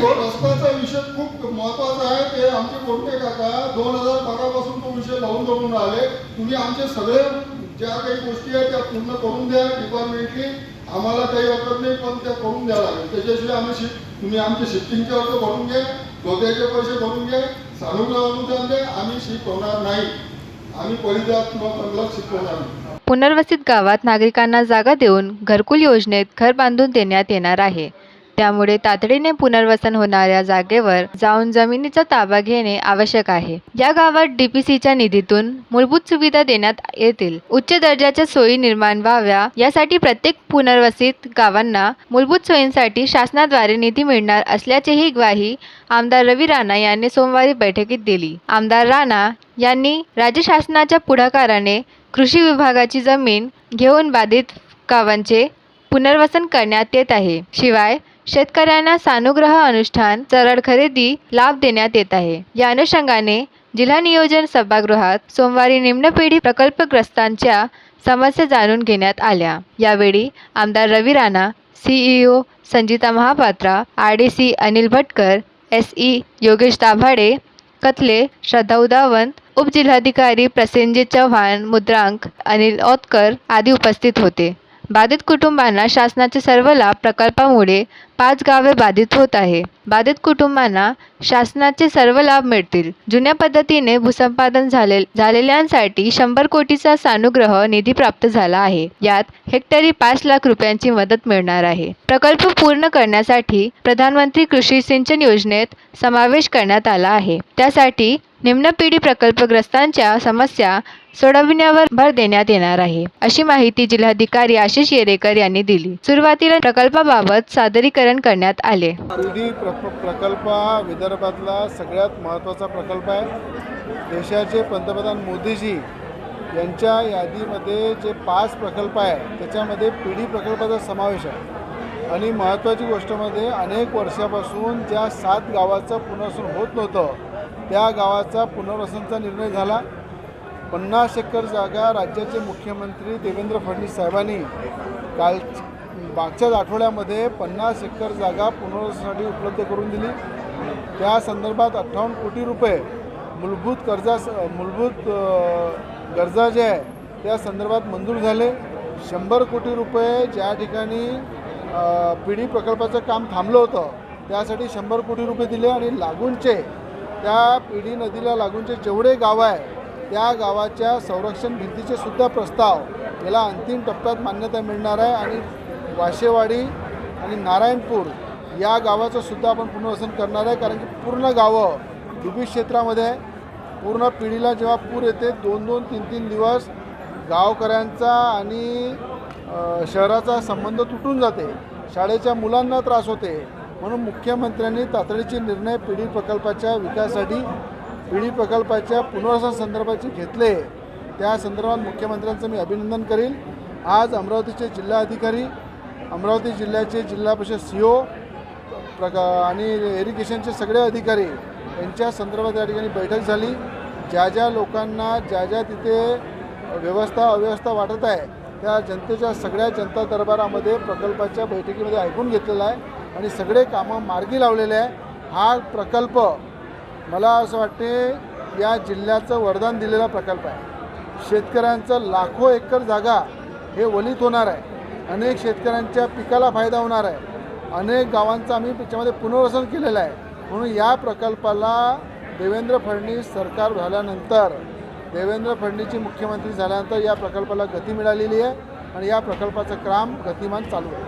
तो रस्त्याचा विषय खूप महत्त्वाचा आहे. ते आमचे कोणते काका दोन हजार बारा पासून तो विषय लावून धरून राहिले. तुम्ही आमचे सगळे ज्या काही गोष्टी आहेत त्या पूर्ण करून द्या डिपार्टमेंटली आम्हाला काही वाटत नाही पण त्या करून द्या लागेल. त्याच्याशिवाय आम्ही शिफ्ट तुम्ही आमचे शिफ्टिंगचे अर्ज भरून घ्या धोक्याचे पैसे भरून घ्या सानुग्रह अनुदान द्या आम्ही शिकवणार नाही. आम्ही परिदात किंवा शिकवणार नाही. पुनर्वसित गावात नागरिकांना जागा देऊन घरकुल योजनेत घर बांधून देण्यात येणार आहे. त्यामुळे तातडीने पुनर्वसन होणाऱ्या जागेवर जाऊन जमिनीचा ताबा घेणे आवश्यक आहे. या गावात डीपीसीच्या निधीतून मूलभूत सुविधा देण्यात येतील. उच्च दर्जाच्या सोयी निर्माण व्हाव्या यासाठी प्रत्येक पुनर्वसित गावांना मूलभूत सोयींसाठी शासनाद्वारे निधी मिळणार असल्याचीही ग्वाही आमदार रवी राणा यांनी सोमवारी बैठकीत दिली. आमदार राणा यांनी राज्य शासनाच्या पुढाकाराने कृषी विभागाची जमीन घेऊन बाधित गावांचे पुनर्वसन करण्यात येत आहे. शिवाय शेतकऱ्यांना सानुग्रह अनुष्ठान सरळ खरेदी लाभ देण्यात येत आहे. या अनुषंगाने जिल्हा नियोजन सभागृहात सोमवारी निम्न पिढी प्रकल्पग्रस्तांच्या समस्या जाणून घेण्यात आल्या. यावेळी आमदार Ravi Rana CEO Sanjita Mahapatra R D C Anil Bhatkar S E Yogesh Dabhade Kathale Shraddha Udavant उपजिल्हाधिकारी प्रसेनजित चव्हाण मुद्रांक अनिल ओतकर आदी उपस्थित होते. बाधित कुटुंबांना शासनाचे सर्व लाभ प्रकल्पामुळे पाच गावे बाधित होत आहे. बाधित कुटुंबांना शासनाचे सर्व लाभ मिळतील. जुन्या पद्धतीने भूसंपादन झाले झालेल्यांसाठी शंभर कोटीचा सानुग्रह निधी प्राप्त झाला आहे. यात हेक्टरी पाच लाख रुपयांची मदत मिळणार आहे. प्रकल्प पूर्ण करण्यासाठी प्रधानमंत्री कृषी सिंचन योजनेत समावेश करण्यात आला आहे. त्यासाठी निम्न पिढी प्रकल्पग्रस्तांच्या समस्या सोडविण्यावर भर देण्यात येणार आहे. अशी माहिती जिल्हाधिकारी आशिष येरेकर यांनी दिली. सुरुवातीला प्रकल्पाबाबत सादरीकरण करण्यात आले. पिढी प्रकल्प हा विदर्भातला सगळ्यात महत्त्वाचा प्रकल्प आहे. देशाचे पंतप्रधान मोदीजी यांच्या यादीमध्ये जे पाच प्रकल्प आहे त्याच्यामध्ये पिढी प्रकल्पाचा समावेश आहे. आणि महत्त्वाची गोष्टमध्ये म्हणजे अनेक वर्षापासून ज्या सात गावाचं पुनर्वसन होत नव्हतं त्या गावाचा पुनर्वसनचा निर्णय झाला. पन्नास एकर जागा राज्याचे मुख्यमंत्री देवेंद्र फडणवीस साहेबांनी काल मागच्याच आठवड्यामध्ये पन्नास एकर जागा पुनर्वसनासाठी उपलब्ध करून दिली. त्या संदर्भात अठ्ठावन्न कोटी रुपये मूलभूत कर्जा मूलभूत गरजा ज्या आहे त्या संदर्भात मंजूर झाले. शंभर कोटी रुपये ज्या ठिकाणी पी पिढी प्रकल्पाचं काम थांबलं होतं त्यासाठी शंभर कोटी रुपये दिले आणि लागूनचे त्या पिढी नदीला लागूनचे जेवढे गावं आहे त्या गावाच्या संरक्षण भिंतीचे सुद्धा प्रस्ताव याला अंतिम टप्प्यात मान्यता मिळणार आहे. आणि वाशेवाडी आणि नारायणपूर या गावाचं सुद्धा आपण पुनर्वसन करणार आहे. कारण की पूर्ण गावं डुबी क्षेत्रामध्ये आहे. पूर्ण पिढीला जेव्हा पूर येते दोन दोन तीन तीन दिवस गावकऱ्यांचा आणि शहराचा संबंध तुटून जाते. शाळेच्या मुलांना त्रास होते. म्हणून मुख्यमंत्र्यांनी तातडीचे निर्णय पिढी प्रकल्पाच्या विकासासाठी पिढी प्रकल्पाच्या पुनर्वसन संदर्भाचे घेतले. त्या संदर्भात मुख्यमंत्र्यांचं मी अभिनंदन करील आज अमरावतीचे जिल्हा अधिकारी अमरावती जिल्ह्याचे जिल्हा परिषद सी ओ प्रका आणि इरिगेशनचे सगळे अधिकारी यांच्या संदर्भात या ठिकाणी बैठक झाली. ज्या ज्या लोकांना ज्या ज्या तिथे व्यवस्था अव्यवस्था वाटत आहे त्या जनतेच्या सगळ्या जनता दरबारामध्ये प्रकल्पाच्या बैठकीमध्ये ऐकून घेतलेला आहे. आणि सगळे कामं मार्गी लावलेले आहे. हा प्रकल्प मला असं वाटते या जिल्ह्याचं वरदान दिलेला प्रकल्प आहे. शेतकऱ्यांचं लाखो एकर जागा हे वलित होणार आहे. अनेक शेतकऱ्यांच्या पिकाला फायदा होणार आहे. अनेक गावांचं आम्ही त्याच्यामध्ये पुनर्वसन केलेलं आहे. म्हणून या प्रकल्पाला देवेंद्र फडणवीस सरकार झाल्यानंतर देवेंद्र फडणवीसची मुख्यमंत्री झाल्यानंतर या प्रकल्पाला गती मिळालेली आहे आणि या प्रकल्पाचं काम गतिमान चालू आहे.